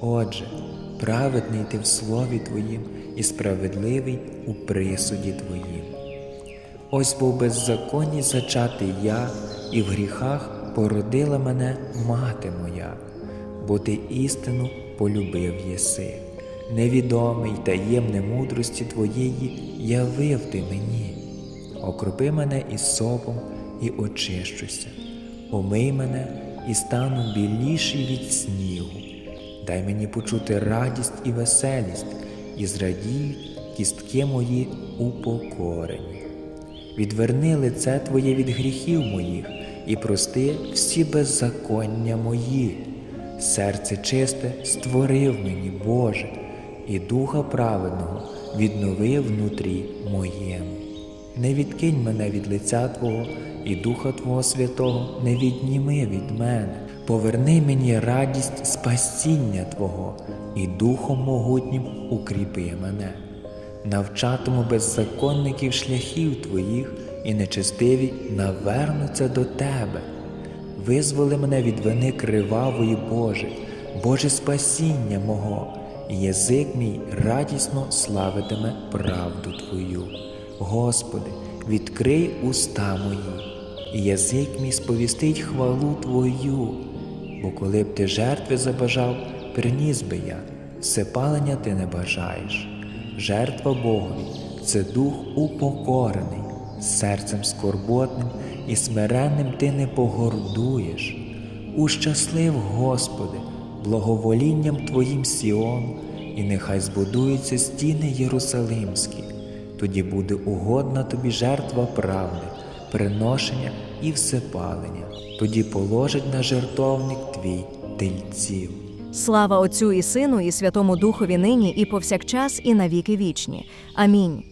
Отже, праведний ти в слові Твоїм і справедливий у присуді Твоїм. Ось бо в беззаконні зачатий я, і в гріхах породила мене мати моя, бо ти істину полюбив єси. Невідомий таємне мудрості Твоєї явив ти мені. Окропи мене із сопом і очищуся, омий мене і стану біліший від снігу. Дай мені почути радість і веселість, і зрадіють кістки мої упокорені. Відверни лице Твоє від гріхів моїх і прости всі беззаконня мої. Серце чисте створив мені, Боже, і духа праведного віднови внутрі моєму. Не відкинь мене від лиця Твого і Духа Твого Святого не відніми від мене. Поверни мені радість спасіння Твого, і Духом могутнім укріпи мене. Навчатиму беззаконників шляхів Твоїх, і нечестиві навернуться до Тебе. Визволи мене від вини кривавої Боже, Боже спасіння мого, і язик мій радісно славитиме правду Твою. Господи, відкрий уста мої, і язик мій сповістить хвалу Твою, бо коли б ти жертви забажав, приніс би я, всепалення ти не бажаєш. Жертва Богові це дух упокорений, серцем скорботним і смиренним ти не погордуєш. Ущаслив, Господи, благоволінням Твоїм Сіону, і нехай збудуються стіни Єрусалимські, тоді буде угодна тобі жертва правди, приношення і всепалення, тоді положить на жертовник твій тельців. Слава Отцю і Сину, і Святому Духові нині, і повсякчас, і навіки вічні. Амінь.